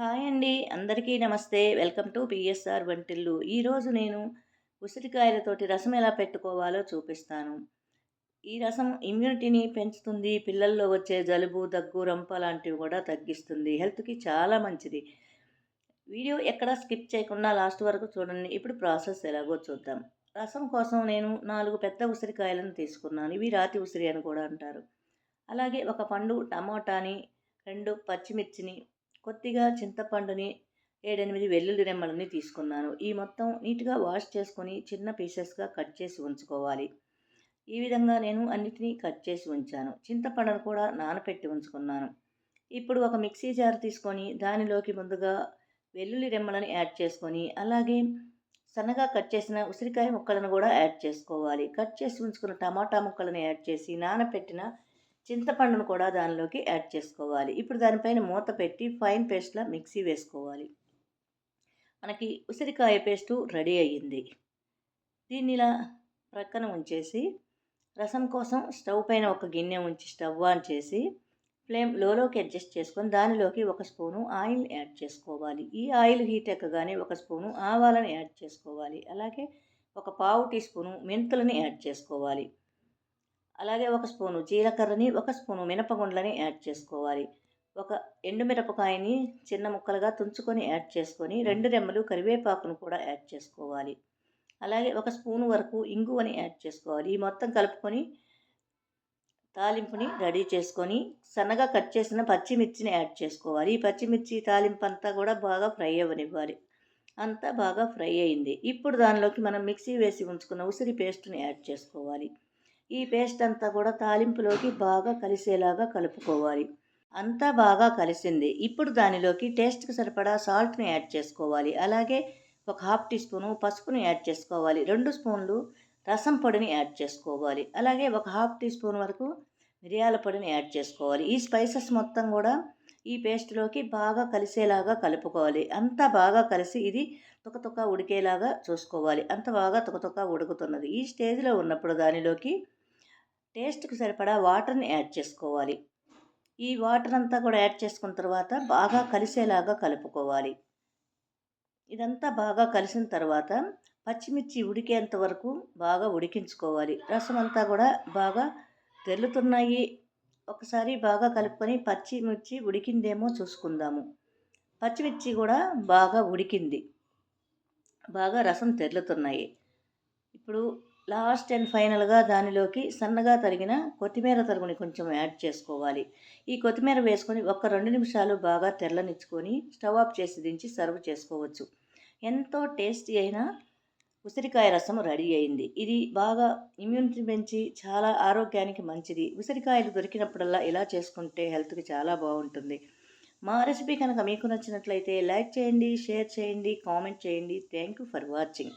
Hi అండి. అందరికీ నమస్తే. వెల్కమ్ టు పిఎస్ఆర్ వంటిల్లు. ఈరోజు నేను ఉసిరికాయలతోటి రసం ఎలా పెట్టుకోవాలో చూపిస్తాను. ఈ రసం ఇమ్యూనిటీని పెంచుతుంది. పిల్లల్లో వచ్చే జలుబు దగ్గు రంప లాంటివి కూడా తగ్గిస్తుంది. హెల్త్కి చాలా మంచిది. వీడియో ఎక్కడ స్కిప్ చేయకుండా లాస్ట్ వరకు చూడండి. ఇప్పుడు ప్రాసెస్ ఎలాగో చూద్దాం. రసం కోసం నేను నాలుగు పెద్ద ఉసిరికాయలను తీసుకున్నాను. ఇవి రాతి ఉసిరి అని కూడా అంటారు. అలాగే ఒక పండు టమాటాని రెండు పచ్చిమిర్చిని కొద్దిగా చింతపండుని ఏడెనిమిది వెల్లుల్లి రెమ్మలని తీసుకున్నాను. ఈ మొత్తం నీట్గా వాష్ చేసుకొని చిన్న పీసెస్గా కట్ చేసి ఉంచుకోవాలి. ఈ విధంగా నేను అన్నిటినీ కట్ చేసి ఉంచాను. చింతపండును కూడా నానపెట్టి ఉంచుకున్నాను. ఇప్పుడు ఒక మిక్సీ జార్ తీసుకొని దానిలోకి ముందుగా వెల్లుల్లి రెమ్మలను యాడ్ చేసుకొని అలాగే సన్నగా కట్ చేసిన ఉసిరికాయ ముక్కలను కూడా యాడ్ చేసుకోవాలి. కట్ చేసి ఉంచుకున్న టమాటా ముక్కలను యాడ్ చేసి నానపెట్టిన చింతపండును కూడా దానిలోకి యాడ్ చేసుకోవాలి. ఇప్పుడు దానిపైన మూత పెట్టి ఫైన్ పేస్ట్లా మిక్సీ వేసుకోవాలి. మనకి ఉసిరికాయ పేస్టు రెడీ అయ్యింది. దీన్ని ఇలా ప్రక్కన ఉంచేసి రసం కోసం స్టవ్ పైన ఒక గిన్నె ఉంచి స్టవ్ ఆన్ చేసి ఫ్లేమ్ లోలోకి అడ్జస్ట్ చేసుకొని దానిలోకి ఒక స్పూను ఆయిల్ యాడ్ చేసుకోవాలి. ఈ ఆయిల్ హీట్ ఎక్కగానే ఒక స్పూను ఆవాలను యాడ్ చేసుకోవాలి. అలాగే ఒక పావు టీ స్పూను మెంతులని యాడ్ చేసుకోవాలి. అలాగే ఒక స్పూను జీలకర్రని ఒక స్పూను మినపగుండ్లని యాడ్ చేసుకోవాలి. ఒక ఎండుమిరపకాయని చిన్న ముక్కలుగా తుంచుకొని యాడ్ చేసుకొని రెండు రెమ్మలు కరివేపాకును కూడా యాడ్ చేసుకోవాలి. అలాగే ఒక స్పూను వరకు ఇంగువని యాడ్ చేసుకోవాలి. ఈ మొత్తం కలుపుకొని తాలింపుని రెడీ చేసుకొని సన్నగా కట్ చేసిన పచ్చిమిర్చిని యాడ్ చేసుకోవాలి. ఈ పచ్చిమిర్చి తాలింపు అంతా కూడా బాగా ఫ్రై అవ్వనివ్వాలి. అంతా బాగా ఫ్రై అయింది. ఇప్పుడు దానిలోకి మనం మిక్సీ వేసి ఉంచుకున్న ఉసిరి పేస్ట్ని యాడ్ చేసుకోవాలి. ఈ పేస్ట్ అంతా కూడా తాలింపులోకి బాగా కలిసేలాగా కలుపుకోవాలి. అంతా బాగా కలిసింది. ఇప్పుడు దానిలోకి టేస్ట్కి సరిపడా సాల్ట్ని యాడ్ చేసుకోవాలి. అలాగే ఒక హాఫ్ టీ స్పూను పసుపును యాడ్ చేసుకోవాలి. రెండు స్పూన్లు రసం పొడిని యాడ్ చేసుకోవాలి. అలాగే ఒక హాఫ్ టీ స్పూన్ వరకు మిరియాల పొడిని యాడ్ చేసుకోవాలి. ఈ స్పైసెస్ మొత్తం కూడా ఈ పేస్ట్లోకి బాగా కలిసేలాగా కలుపుకోవాలి. అంతా బాగా కలిసి ఇది తుకతుక ఉడికేలాగా చూసుకోవాలి. అంత బాగా తుకతుక ఉడుకుతున్నది. ఈ స్టేజ్లో ఉన్నప్పుడు దానిలోకి టేస్ట్కి సరిపడా వాటర్ని యాడ్ చేసుకోవాలి. ఈ వాటర్ అంతా కూడా యాడ్ చేసుకున్న తర్వాత బాగా కలిసేలాగా కలుపుకోవాలి. ఇదంతా బాగా కలిసిన తర్వాత పచ్చిమిర్చి ఉడికేంత వరకు బాగా ఉడికించుకోవాలి. రసం అంతా కూడా బాగా తెల్లుతున్నాయి ఒకసారి బాగా కలుపుకొని పచ్చిమిర్చి ఉడికిందేమో చూసుకుందాము. పచ్చిమిర్చి కూడా బాగా ఉడికింది. బాగా రసం తెల్లుతున్నాయి ఇప్పుడు లాస్ట్ అండ్ ఫైనల్గా దానిలోకి సన్నగా తరిగిన కొత్తిమీర తరుగుని కొంచెం యాడ్ చేసుకోవాలి. ఈ కొత్తిమీర వేసుకొని ఒక రెండు నిమిషాలు బాగా తెల్లనిచ్చుకొని స్టవ్ ఆఫ్ చేసి దించి సర్వ్ చేసుకోవచ్చు. ఎంతో టేస్టీ అయిన ఉసిరికాయ రసం రెడీ అయింది. ఇది బాగా ఇమ్యూనిటీ పెంచి చాలా ఆరోగ్యానికి మంచిది. ఉసిరికాయలు దొరికినప్పుడల్లా ఇలా చేసుకుంటే హెల్త్కి చాలా బాగుంటుంది. మా రెసిపీ కనుక మీకు నచ్చినట్లయితే లైక్ చేయండి షేర్ చేయండి కామెంట్ చేయండి. Thank you for watching.